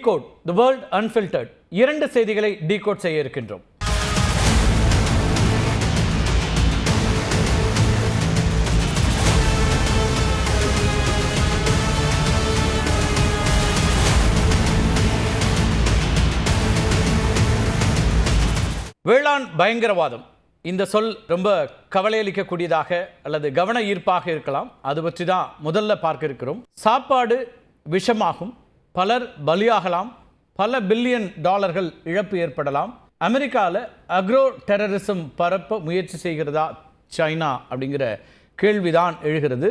Decode the world unfiltered இரண்டு செய்திகளை decode செய்ய இருக்கின்றோம். வேளாண் பயங்கரவாதம். இந்த சொல் ரொம்ப கவலையளிக்கக்கூடியதாக அல்லது கவன ஈர்ப்பாக இருக்கலாம். அது பற்றி தான் முதல்ல பார்க்க இருக்கிறோம். சாப்பாடு விஷமாகும். பலர் பலியாகலாம் பல பில்லியன் டாலர்கள் இழப்பு ஏற்படலாம். அமெரிக்காவில் அக்ரோ டெரரிசம் பரப்ப முயற்சி செய்கிறதா சைனா அப்படிங்கிற கேள்விதான் எழுகிறது.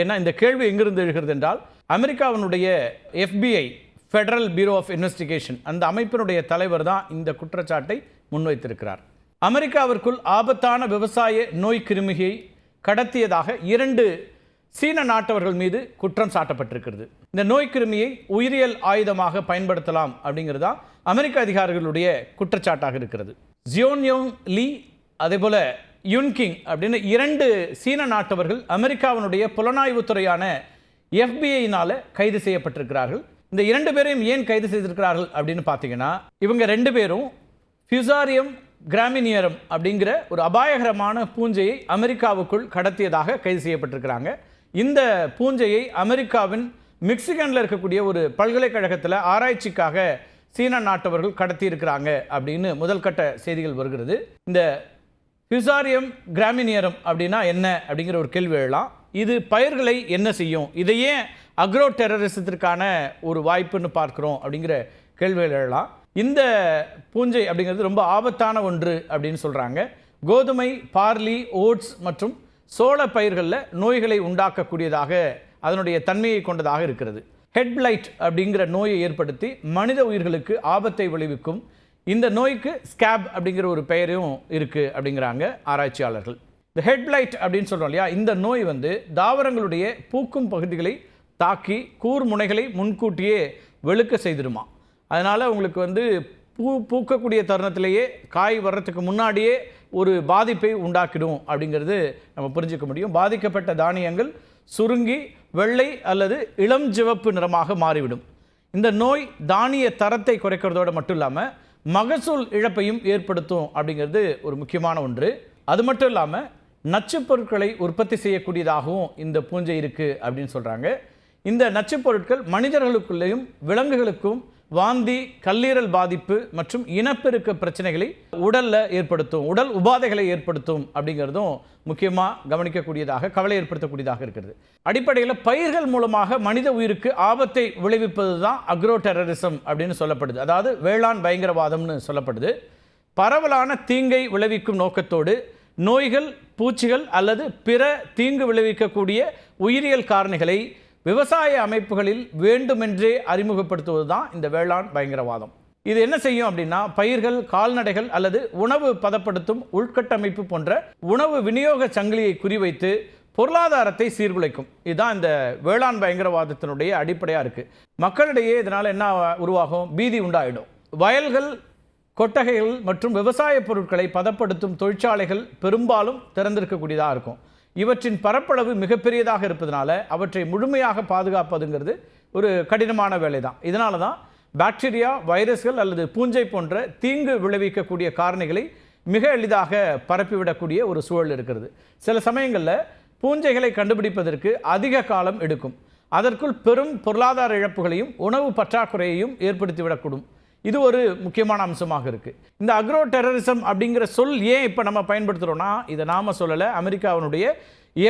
ஏன்னா இந்த கேள்வி எங்கிருந்து எழுகிறது என்றால் அமெரிக்காவினுடைய FBI federal bureau of investigation அந்த அமைப்பினுடைய தலைவர் தான் இந்த குற்றச்சாட்டை முன்வைத்திருக்கிறார். அமெரிக்காவிற்குள் ஆபத்தான விவசாய நோய் கிருமியை கடத்தியதாக இரண்டு சீன நாட்டவர்கள் மீது குற்றம் சாட்டப்பட்டிருக்கிறது. இந்த நோய் கிருமியை உயிரியல் ஆயுதமாக பயன்படுத்தலாம் அப்படிங்கிறது தான் அமெரிக்க அதிகாரிகளுடைய குற்றச்சாட்டாக இருக்கிறது. ஜியோன்யோங் லீ அதே போல யுன்கிங் அப்படின்னு இரண்டு சீன நாட்டவர்கள் அமெரிக்காவினுடைய புலனாய்வுத்துறையான எஃபிஐனால கைது செய்யப்பட்டிருக்கிறார்கள். இந்த இரண்டு பேரையும் ஏன் கைது செய்திருக்கிறார்கள் அப்படின்னு பார்த்தீங்கன்னா இவங்க ரெண்டு பேரும் ஃபியூசாரியம் கிராமினியரம் அப்படிங்கிற ஒரு அபாயகரமான பூஞ்சையை அமெரிக்காவுக்குள் கடத்தியதாக கைது செய்யப்பட்டிருக்கிறாங்க. இந்த பூஞ்சையை அமெரிக்காவின் மிக்சிகனில் இருக்கக்கூடிய ஒரு பல்கலைக்கழகத்தில் ஆராய்ச்சிக்காக சீன நாட்டவர்கள் கடத்தி இருக்கிறாங்க அப்படின்னு முதல் கட்ட செய்திகள் வருகிறது. இந்த ஹிசாரியம் கிராமினியரம் அப்படின்னா என்ன அப்படிங்கிற ஒரு கேள்வி எழலாம். இது பயிர்களை என்ன செய்யும்? இதை ஏன் அக்ரோ டெரரிசத்திற்கான ஒரு வாய்ப்புன்னு பார்க்குறோம் அப்படிங்கிற கேள்விகள் எழலாம். இந்த பூஞ்சை அப்படிங்கிறது ரொம்ப ஆபத்தான ஒன்று அப்படின்னு சொல்கிறாங்க கோதுமை பார்லி ஓட்ஸ் மற்றும் சோள பயிர்களில் நோய்களை உண்டாக்கக்கூடியதாக அதனுடைய தன்மையை கொண்டதாக இருக்கிறது. ஹெட்லைட் அப்படிங்கிற நோயை ஏற்படுத்தி மனித உயிர்களுக்கு ஆபத்தை விளைவிக்கும். இந்த நோய்க்கு ஸ்கேப் அப்படிங்கிற ஒரு பெயரும் இருக்குது அப்படிங்கிறாங்க ஆராய்ச்சியாளர்கள். இந்த ஹெட்லைட் அப்படின்னு சொல்கிறோம் இல்லையா? இந்த நோய் வந்து தாவரங்களுடைய பூக்கும் பகுதிகளை தாக்கி கூர் முனைகளை முன்கூட்டியே வெளுக்க செய்திருமா அதனால் உங்களுக்கு வந்து பூ பூக்கக்கூடிய தருணத்திலேயே காய் வர்றதுக்கு முன்னாடியே ஒரு பாதிப்பை உண்டாக்கிடும் அப்படிங்கிறது நம்ம புரிஞ்சுக்க முடியும். பாதிக்கப்பட்ட தானியங்கள் சுருங்கி வெள்ளை அல்லது இளம் சிவப்பு நிறமாக மாறிவிடும். இந்த நோய் தானிய தரத்தை குறைக்கிறதோடு மட்டும் இல்லாமல் மகசூல் இழப்பையும் ஏற்படுத்தும் அப்படிங்கிறது ஒரு முக்கியமான ஒன்று. அது மட்டும் இல்லாமல் நச்சுப் பொருட்களை உற்பத்தி செய்யக்கூடியதாகவும் இந்த பூஞ்சை இருக்குது அப்படின்னு சொல்கிறாங்க இந்த நச்சுப் பொருட்கள் மனிதர்களுக்குள்ளேயும் விலங்குகளுக்கும் வாந்தி கல்லீரல் பாதிப்பு மற்றும் இனப்பெருக்க பிரச்சனைகளை உடலில் ஏற்படுத்தும் உடல் உபாதைகளை ஏற்படுத்தும் அப்படிங்கிறதும் முக்கியமாக கவனிக்கக்கூடியதாக கவலை ஏற்படுத்தக்கூடியதாக இருக்கிறது. அடிப்படையில் பயிர்கள் மூலமாக மனித உயிருக்கு ஆபத்தை விளைவிப்பது தான் அக்ரோ டெரரிசம் அப்படின்னு சொல்லப்படுது. அதாவது வேளாண் பயங்கரவாதம்னு சொல்லப்படுது. பரவலான தீங்கை விளைவிக்கும் நோக்கத்தோடு நோய்கள் பூச்சிகள் அல்லது பிற தீங்கு விளைவிக்கக்கூடிய உயிரியல் காரணிகளை விவசாய அமைப்புகளில் வேண்டுமென்றே அறிமுகப்படுத்துவது தான் இந்த வேளாண் பயங்கரவாதம். இது என்ன செய்யும் அப்படின்னா பயிர்கள் கால்நடைகள் அல்லது உணவு பதப்படுத்தும் உள்கட்டமைப்பு போன்ற உணவு விநியோக சங்கிலியை குறிவைத்து பொருளாதாரத்தை சீர்குலைக்கும். இதுதான் இந்த வேளாண் பயங்கரவாதத்தினுடைய அடிப்படையாக இருக்குது மக்களிடையே இதனால் என்ன உருவாகும்? பீதி உண்டாயிடும். வயல்கள் கொட்டகைகள் மற்றும் விவசாய பொருட்களை பதப்படுத்தும் தொழிற்சாலைகள் பெரும்பாலும் திறந்திருக்கக்கூடியதாக இருக்கும். இவற்றின் பரப்பளவு மிகப்பெரியதாக இருப்பதனால அவற்றை முழுமையாக பாதுகாப்பதுங்கிறது ஒரு கடினமான வேலை தான் இதனால தான் பாக்டீரியா வைரஸ்கள் அல்லது பூஞ்சை போன்ற தீங்கு விளைவிக்கக்கூடிய காரணிகளை மிக எளிதாக பரப்பிவிடக்கூடிய ஒரு சூழல் இருக்கிறது. சில சமயங்களில் பூஞ்சைகளை கண்டுபிடிப்பதற்கு அதிக காலம் எடுக்கும். அதற்குள் பெரும் பொருளாதார இழப்புகளையும் உணவு பற்றாக்குறையையும் ஏற்படுத்திவிடக்கூடும். இது ஒரு முக்கியமான அம்சமாக இருக்குது இந்த அக்ரோ டெரரிசம் அப்படிங்கிற சொல் ஏன் இப்போ நம்ம பயன்படுத்துகிறோன்னா இதை நாம சொல்லலை. அமெரிக்காவினுடைய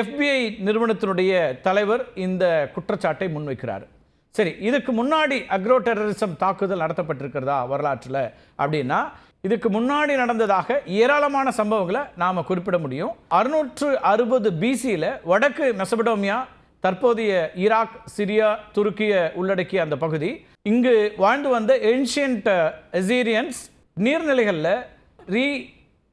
எஃபிஐ நிறுவனத்தினுடைய தலைவர் இந்த குற்றச்சாட்டை முன்வைக்கிறார். சரி இதுக்கு முன்னாடி அக்ரோ டெரரிசம் தாக்குதல் நடத்தப்பட்டிருக்கிறதா வரலாற்றில் அப்படின்னா இதுக்கு முன்னாடி நடந்ததாக ஏராளமான சம்பவங்களை நாம் குறிப்பிட முடியும். அறுநூற்று அறுபது பிசியில் வடக்கு மெசபடோமியா தற்போதைய ஈராக் சிரியா துருக்கிய உள்ளடக்கிய அந்த பகுதி இங்கு வாழ்ந்து வந்த ஏன்ஷியன்ட் எசீரியன்ஸ் நீர்நிலைகளில் ரீ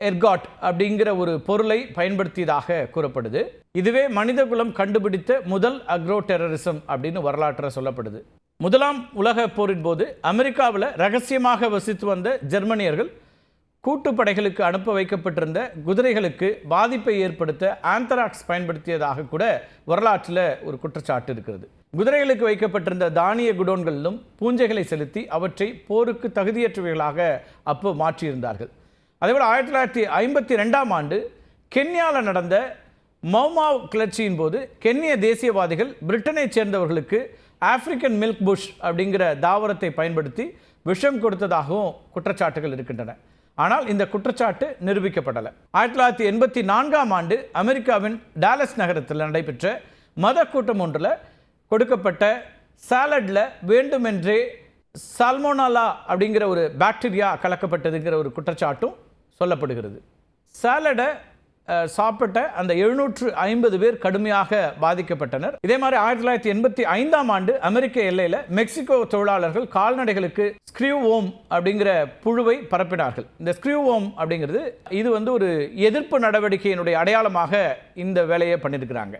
எர்காட் அப்படிங்கிற ஒரு பொருளை பயன்படுத்தியதாக கூறப்படுது. இதுவே மனிதகுலம் கண்டுபிடித்த முதல் அக்ரோ டெரரிசம் அப்படின்னு வரலாற்றில் சொல்லப்படுது. முதலாம் உலக போரின் போது அமெரிக்காவில் ரகசியமாக வசித்து வந்த ஜெர்மனியர்கள் கூட்டுப்படைகளுக்கு அனுப்ப வைக்கப்பட்டிருந்த குதிரைகளுக்கு பாதிப்பை ஏற்படுத்த ஆந்தராக்ஸ் பயன்படுத்தியதாக கூட வரலாற்றில் ஒரு குற்றச்சாட்டு இருக்கிறது. குதிரைகளுக்கு வைக்கப்பட்டிருந்த தானிய குடோன்களிலும் பூஞ்சைகளை செலுத்தி அவற்றை போருக்கு தகுதியற்றவைகளாக அப்போ மாற்றியிருந்தார்கள். அதேபோல் ஆயிரத்தி தொள்ளாயிரத்தி ஐம்பத்தி ரெண்டாம் ஆண்டு கென்யாவில் நடந்த மௌமாவ் கிளர்ச்சியின் போது கென்ய தேசியவாதிகள் பிரிட்டனைச் சேர்ந்தவர்களுக்கு ஆப்பிரிக்கன் மில்க் புஷ் அப்படிங்கிற தாவரத்தை பயன்படுத்தி விஷம் கொடுத்ததாகவும் குற்றச்சாட்டுகள் இருக்கின்றன. ஆனால் இந்த குற்றச்சாட்டு நிரூபிக்கப்படலை. ஆயிரத்தி தொள்ளாயிரத்தி எண்பத்தி நான்காம் ஆண்டு அமெரிக்காவின் டாலஸ் நகரத்தில் நடைபெற்ற மத கூட்டம் ஒன்றில் கொடுக்கப்பட்ட சாலட்ல வேண்டுமென்றே சால்மோனாலா அப்படிங்கிற ஒரு பாக்டீரியா கலக்கப்பட்டதுங்கிற ஒரு குற்றச்சாட்டும் சொல்லப்படுகிறது. சாலடை சாப்பிட்ட அந்த எழுநூற்று ஐம்பது பேர் கடுமையாக பாதிக்கப்பட்டனர். இதே மாதிரி ஆயிரத்தி தொள்ளாயிரத்தி எண்பத்தி ஐந்தாம் ஆண்டு அமெரிக்க எல்லையில் மெக்சிகோ தொழிலாளர்கள் கால்நடைகளுக்கு ஸ்க்ரீவ் ஓம் அப்படிங்கிற புழுவை பரப்பினார்கள். இந்த ஸ்க்ரீவ் ஓம் அப்படிங்கிறது இது வந்து ஒரு எதிர்ப்பு நடவடிக்கையினுடைய அடையாளமாக இந்த வேலையை பண்ணியிருக்கிறாங்க.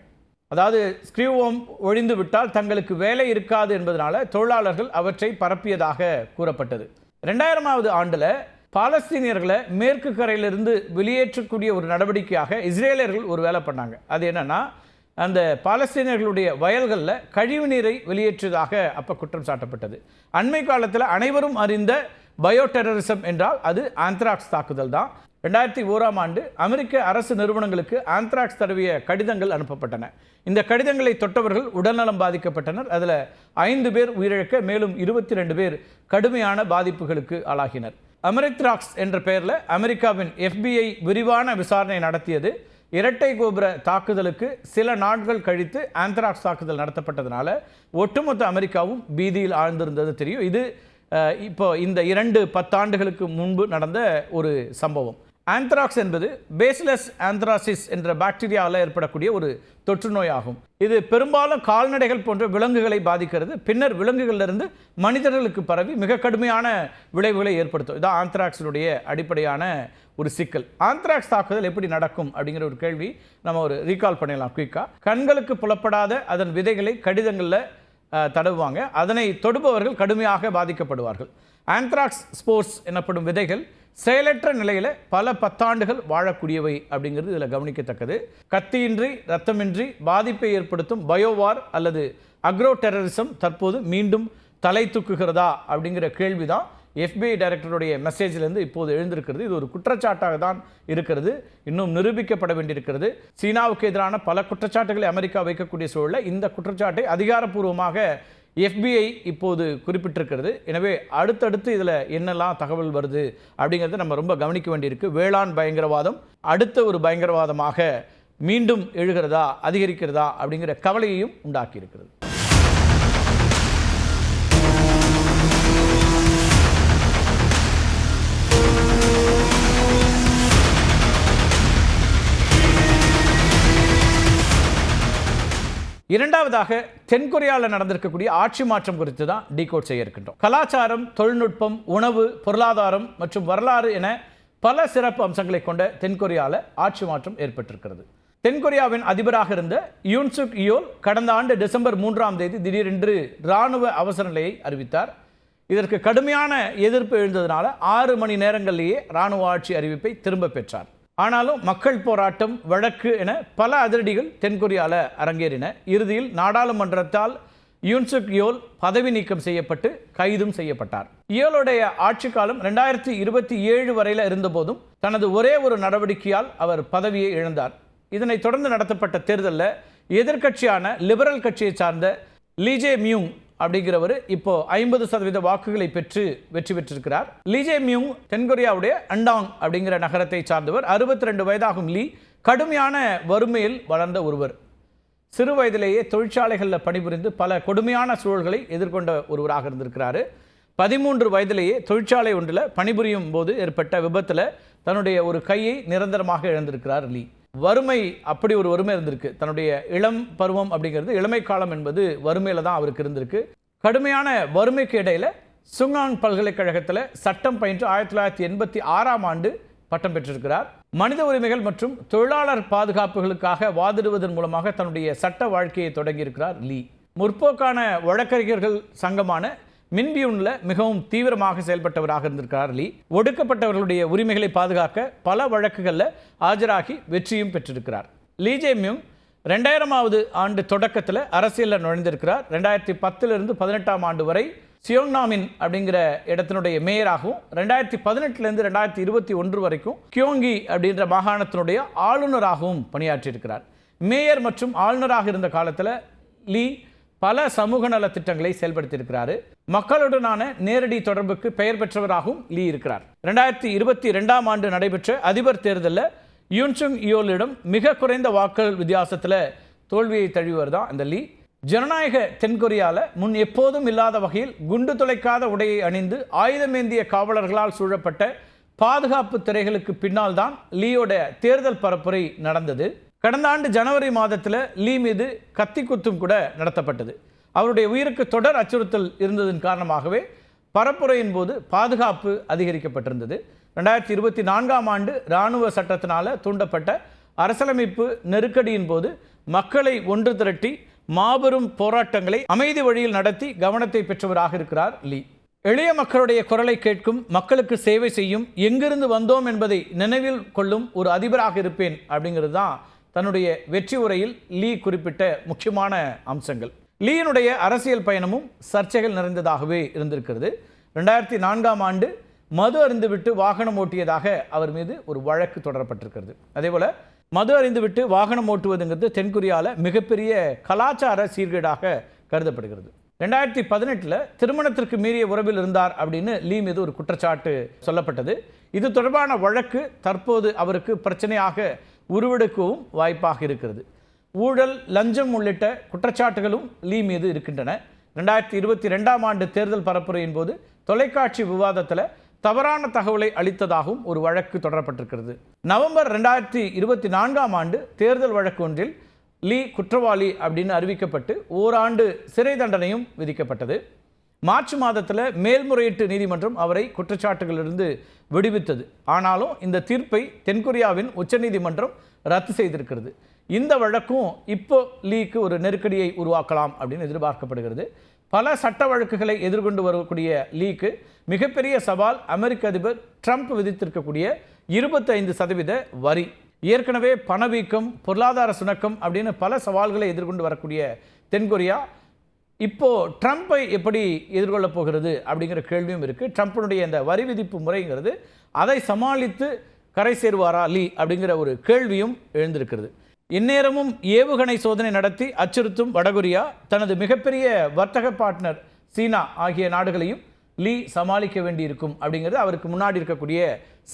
அதாவது ஸ்க்ரீவ் ஓம் ஒழிந்து விட்டால் தங்களுக்கு வேலை இருக்காது என்பதனால தொழிலாளர்கள் அவற்றை பரப்பியதாக கூறப்பட்டது. ரெண்டாயிரமாவது ஆண்டில் பாலஸ்தீனியர்களை மேற்கு கரையிலிருந்து வெளியேற்றக்கூடிய ஒரு நடவடிக்கையாக இஸ்ரேலியர்கள் ஒரு வேலை பண்ணாங்க. அது என்னென்னா அந்த பாலஸ்தீனியர்களுடைய வயல்களில் கழிவு நீரை வெளியேற்றியதாக அப்போ குற்றம் சாட்டப்பட்டது. அண்மை காலத்தில் அனைவரும் அறிந்த பயோ டெரரிசம் என்றால் அது ஆந்த்ராக்ஸ் தாக்குதல் தான். ரெண்டாயிரத்தி ஓராம் ஆண்டு அமெரிக்க அரசு நிறுவனங்களுக்கு ஆந்த்ராக்ஸ் தடவிய கடிதங்கள் அனுப்பப்பட்டன. இந்த கடிதங்களை தொட்டவர்கள் உடல்நலம் பாதிக்கப்பட்டனர். அதில் ஐந்து பேர் உயிரிழக்க மேலும் இருபத்தி ரெண்டு பேர் கடுமையான பாதிப்புகளுக்கு ஆளாகினர். அமெரித்ராக்ஸ் என்ற பெயரில் அமெரிக்காவின் எஃபிஐ விரிவான விசாரணை நடத்தியது. இரட்டை கோபுர தாக்குதலுக்கு சில நாட்கள் கழித்து ஆந்த்ராக்ஸ் தாக்குதல் நடத்தப்பட்டதுனால ஒட்டுமொத்த அமெரிக்காவும் பீதியில் ஆழ்ந்திருந்தது தெரியும். இது இப்போ இந்த இரண்டு பத்தாண்டுகளுக்கு முன்பு நடந்த ஒரு சம்பவம். ஆந்த்ராக்ஸ் என்பது பேசிலஸ் ஆந்த்ராசிஸ் என்ற பாக்டீரியாவில் ஏற்படக்கூடிய ஒரு தொற்று நோய் ஆகும் இது பெரும்பாலும் கால்நடைகள் போன்ற விலங்குகளை பாதிக்கிறது. பின்னர் விலங்குகளிலிருந்து மனிதர்களுக்கு பரவி மிக கடுமையான விளைவுகளை ஏற்படுத்தும். இதான் ஆந்த்ராக்ஸினுடைய அடிப்படையான ஒரு சிக்கல். ஆந்த்ராக்ஸ் தாக்குதல் எப்படி நடக்கும் அப்படிங்கிற ஒரு கேள்வி நம்ம ஒரு ரீகால் பண்ணிடலாம் குயிக்காக கண்களுக்கு புலப்படாத அதன் விதைகளை கடிதங்களில் தடவுவாங்க. அதனை தொடுபவர்கள் கடுமையாக பாதிக்கப்படுவார்கள். ஆந்த்ராக்ஸ் ஸ்போர்ட்ஸ் எனப்படும் விதைகள் செயலற்ற நிலையில் பல பத்தாண்டுகள் வாழக்கூடியவை அப்படிங்கிறது இதில் கவனிக்கத்தக்கது. கத்தியின்றி ரத்தமின்றி பாதிப்பை ஏற்படுத்தும் பயோவார் அல்லது அக்ரோ டெரரிசம் தற்போது மீண்டும் தலை தூக்குகிறதா அப்படிங்கிற கேள்விதான் எஃபிஐ டைரக்டருடைய மெசேஜிலிருந்து இப்போது எழுந்திருக்கிறது. இது ஒரு குற்றச்சாட்டாக தான் இருக்கிறது. இன்னும் நிரூபிக்கப்பட வேண்டியிருக்கிறது. சீனாவுக்கு எதிரான பல குற்றச்சாட்டுகளை அமெரிக்கா வைக்கக்கூடிய சூழலில் இந்த குற்றச்சாட்டை அதிகாரப்பூர்வமாக எஃபிஐ இப்போது குறிப்பிட்டிருக்கிறது. எனவே அடுத்தடுத்து இதில் என்னெல்லாம் தகவல் வருது அப்படிங்கிறத நம்ம ரொம்ப கவனிக்க வேண்டியிருக்கு. வேளாண் பயங்கரவாதம் அடுத்த ஒரு பயங்கரவாதமாக மீண்டும் எழுகிறதா அதிகரிக்கிறதா அப்படிங்கிற கவலையையும் உண்டாக்கியிருக்கிறது. இரண்டாவதாக தென்கொரியாவில் நடந்திருக்கக்கூடிய ஆட்சி மாற்றம் குறித்து தான் டீகோட் செய்ய இருக்கின்றோம். கலாச்சாரம் தொழில்நுட்பம் உணவு பொருளாதாரம் மற்றும் வரலாறு என பல சிறப்பு அம்சங்களை கொண்ட தென்கொரியாவில் ஆட்சி மாற்றம் ஏற்பட்டிருக்கிறது. தென்கொரியாவின் அதிபராக இருந்த யூன்சுக் இயோல் கடந்த ஆண்டு டிசம்பர் மூன்றாம் தேதி திடீரென்று இராணுவ அவசர நிலையை அறிவித்தார். இதற்கு கடுமையான எதிர்ப்பு எழுந்ததுனால ஆறு மணி நேரங்களிலேயே இராணுவ ஆட்சி அறிவிப்பை திரும்ப பெற்றார். ஆனாலும் மக்கள் போராட்டம் வழக்கு என பல அதிரடிகள் தென்கொரியாவில் அரங்கேறின. இறுதியில் நாடாளுமன்றத்தால் யூன்சுக் யோல் பதவி நீக்கம் செய்யப்பட்டு கைதும் செய்யப்பட்டார். இயோலுடைய ஆட்சி காலம் ரெண்டாயிரத்தி இருபத்தி ஏழு வரையில் இருந்தபோதும் தனது ஒரே ஒரு நடவடிக்கையால் அவர் பதவியை இழந்தார். இதனைத் தொடர்ந்து நடத்தப்பட்ட தேர்தலில் எதிர்க்கட்சியான லிபரல் கட்சியை சார்ந்த லீஜே மியூங் அப்படிங்கிறவர் இப்போ ஐம்பது சதவீத வாக்குகளை பெற்று வெற்றி பெற்றிருக்கிறார். லிஜே மியூங் தென்கொரியாவுடைய அண்டாங் அப்படிங்கிற நகரத்தை சார்ந்தவர். அறுபத்தி ரெண்டு வயதாகும் லீ கடுமையான வறுமையில் வளர்ந்த ஒருவர். சிறு வயதிலேயே தொழிற்சாலைகளில் பணிபுரிந்து பல கொடுமையான சூழல்களை எதிர்கொண்ட ஒருவராக இருந்திருக்கிறாரு. பதிமூன்று வயதிலேயே தொழிற்சாலை ஒன்றில் பணிபுரியும் போது ஏற்பட்ட விபத்தில் தன்னுடைய ஒரு கையை நிரந்தரமாக இழந்திருக்கிறார் லீ. வறுமை அப்படி ஒரு வறுமை இருந்திருக்கு. தன்னுடைய இளம் பருவம் அப்படிங்கிறது இளமை காலம் என்பது வறுமையில் தான் அவருக்கு இருந்திருக்கு. கடுமையான வறுமைக்கு இடையில் சுங்காங் பல்கலைக்கழகத்தில் சட்டம் பயின்று ஆயிரத்தி தொள்ளாயிரத்தி எண்பத்தி ஆறாம் ஆண்டு பட்டம் பெற்றிருக்கிறார். மனித உரிமைகள் மற்றும் தொழிலாளர் பாதுகாப்புகளுக்காக வாதிடுவதன் மூலமாக தன்னுடைய சட்ட வாழ்க்கையை தொடங்கியிருக்கிறார் லீ. முற்போக்கான வழக்கறிஞர்கள் சங்கமான மின்பியூனில் மிகவும் தீவிரமாக செயல்பட்டவராக இருந்திருக்கிறார் லீ. ஒடுக்கப்பட்டவர்களுடைய உரிமைகளை பாதுகாக்க பல வழக்குகளில் ஆஜராகி வெற்றியும் பெற்றிருக்கிறார். லீ ஜேமியும் மியூங் ரெண்டாயிரமாவது ஆண்டு தொடக்கத்தில் அரசியலில் நுழைந்திருக்கிறார். ரெண்டாயிரத்தி பத்திலிருந்து பதினெட்டாம் ஆண்டு வரை சியோங்னாமின் அப்படிங்கிற இடத்தினுடைய மேயராகவும் ரெண்டாயிரத்தி பதினெட்டுலேருந்து ரெண்டாயிரத்தி இருபத்தி ஒன்று வரைக்கும் கியோங்கி அப்படின்ற மாகாணத்தினுடைய ஆளுநராகவும் பணியாற்றியிருக்கிறார். மேயர் மற்றும் ஆளுநராக இருந்த காலத்தில் லீ பல சமூக நலத்திட்டங்களை செயல்படுத்தியிருக்கிறாரு. மக்களுடனான நேரடி தொடர்புக்கு பெயர் பெற்றவராகவும் லீ இருக்கிறார். ரெண்டாயிரத்தி இருபத்தி ரெண்டாம் ஆண்டு நடைபெற்ற அதிபர் தேர்தலில் யூன்சுங் இயோலிடம் மிக குறைந்த வாக்குகள் வித்தியாசத்தில் தோல்வியை தழுவர் தான் அந்த லீ. ஜனநாயக தென்கொரியால முன் எப்போதும் இல்லாத வகையில் குண்டு துளைக்காத உடையை அணிந்து ஆயுதமேந்திய காவலர்களால் சூழப்பட்ட பாதுகாப்பு திரைகளுக்கு பின்னால் தான் லீயோட தேர்தல் பரப்புரை நடந்தது. கடந்த ஆண்டு ஜனவரி மாதத்தில் லீ மீது கத்தி குத்தும் கூட நடத்தப்பட்டது. அவருடைய உயிருக்கு தொடர் அச்சுறுத்தல் இருந்ததன் காரணமாகவே பரப்புரையின் போது பாதுகாப்பு அதிகரிக்கப்பட்டிருந்தது. ரெண்டாயிரத்தி இருபத்தி நான்காம் ஆண்டு இராணுவ சட்டத்தினால தூண்டப்பட்ட அரசியலமைப்பு நெருக்கடியின் போது மக்களை ஒன்று திரட்டி மாபெரும் போராட்டங்களை அமைதி வழியில் நடத்தி கவனத்தை பெற்றவராக இருக்கிறார் லீ. எளிய மக்களுடைய குரலை கேட்கும் மக்களுக்கு சேவை செய்யும் எங்கிருந்து வந்தோம் என்பதை நினைவில் கொள்ளும் ஒரு அதிபராக இருப்பேன் அப்படிங்கிறது தான் தன்னுடைய வெற்றி உரையில் லீ குறிப்பிட்ட முக்கியமான அம்சங்கள். லீயினுடைய அரசியல் பயணமும் சர்ச்சைகள் நிறைந்ததாகவே இருந்திருக்கிறது. ரெண்டாயிரத்தி நான்காம் ஆண்டு மது அருந்துவிட்டு வாகனம் ஓட்டியதாக அவர் மீது ஒரு வழக்கு தொடரப்பட்டிருக்கிறது. அதேபோல் மது அறிந்துவிட்டு வாகனம் ஓட்டுவதுங்கிறது தென்கொரியாவில் மிகப்பெரிய கலாச்சார சீர்கேடாக கருதப்படுகிறது. ரெண்டாயிரத்தி பதினெட்டில் திருமணத்திற்கு மீறிய உறவில் இருந்தார் அப்படின்னு லீ மீது ஒரு குற்றச்சாட்டு சொல்லப்பட்டது. இது தொடர்பான வழக்கு தற்போது அவருக்கு பிரச்சனையாக உருவெடுக்கவும் வாய்ப்பாக இருக்கிறது. ஊழல் லஞ்சம் உள்ளிட்ட குற்றச்சாட்டுகளும் லீ மீது இருக்கின்றன. ரெண்டாயிரத்தி இருபத்தி ரெண்டாம் ஆண்டு தேர்தல் பரப்புரையின் போது தொலைக்காட்சி விவாதத்தில் தவறான தகவலை அளித்ததாகவும் ஒரு வழக்கு தொடரப்பட்டிருக்கிறது. நவம்பர் ரெண்டாயிரத்தி இருபத்தி நான்காம் ஆண்டு தேர்தல் வழக்கு ஒன்றில் லீ குற்றவாளி அப்படின்னு அறிவிக்கப்பட்டு ஓராண்டு சிறை தண்டனையும் விதிக்கப்பட்டது. மார்ச் மாதத்தில் மேல்முறையீட்டு நீதிமன்றம் அவரை குற்றச்சாட்டுகளிலிருந்து விடுவித்தது. ஆனாலும் இந்த தீர்ப்பை தென்கொரியாவின் உச்சநீதிமன்றம் ரத்து செய்திருக்கிறது. இந்த வழக்கும் இப்போ லீக்கு ஒரு நெருக்கடியை உருவாக்கலாம் அப்படின்னு எதிர்பார்க்கப்படுகிறது. பல சட்ட வழக்குகளை எதிர்கொண்டு வரக்கூடிய லீக்கு மிகப்பெரிய சவால் அமெரிக்க அதிபர் ட்ரம்ப் விதித்திருக்கக்கூடிய இருபத்தைந்து சதவீத வரி. ஏற்கனவே பணவீக்கம் பொருளாதார சுணக்கம் அப்படின்னு பல சவால்களை எதிர்கொண்டு வரக்கூடிய தென்கொரியா இப்போது ட்ரம்ப்பை எப்படி எதிர்கொள்ளப் போகிறது அப்படிங்கிற கேள்வியும் இருக்குது ட்ரம்ப்பினுடைய இந்த வரி விதிப்பு முறைங்கிறது அதை சமாளித்து கரை சேருவாரா லீ அப்படிங்கிற ஒரு கேள்வியும் எழுந்திருக்கிறது. இந்நேரமும் ஏவுகணை சோதனை நடத்தி அச்சுறுத்தும் வடகொரியா தனது மிகப்பெரிய வர்த்தக பார்ட்னர் சீனா ஆகிய நாடுகளையும் லீ சமாளிக்க வேண்டியிருக்கும் அப்படிங்கிறது அவருக்கு முன்னாடி இருக்கக்கூடிய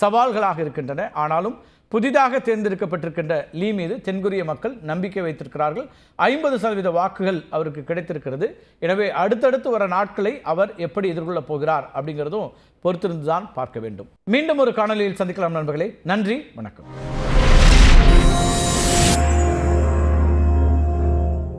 சவால்களாக இருக்கின்றன. ஆனாலும் புதிதாக தேர்ந்தெடுக்கப்பட்டிருக்கின்ற லீ மீது தென்கொரிய மக்கள் நம்பிக்கை வைத்திருக்கிறார்கள். ஐம்பது சதவீத வாக்குகள் அவருக்கு கிடைத்திருக்கிறது. எனவே அடுத்தடுத்து வர நாட்களை அவர் எப்படி எதிர்கொள்ளப் போகிறார் அப்படிங்கிறதும் பொறுத்திருந்துதான் பார்க்க வேண்டும். மீண்டும் ஒரு காணொலியில் சந்திக்கலாம் நண்பர்களே. நன்றி வணக்கம்.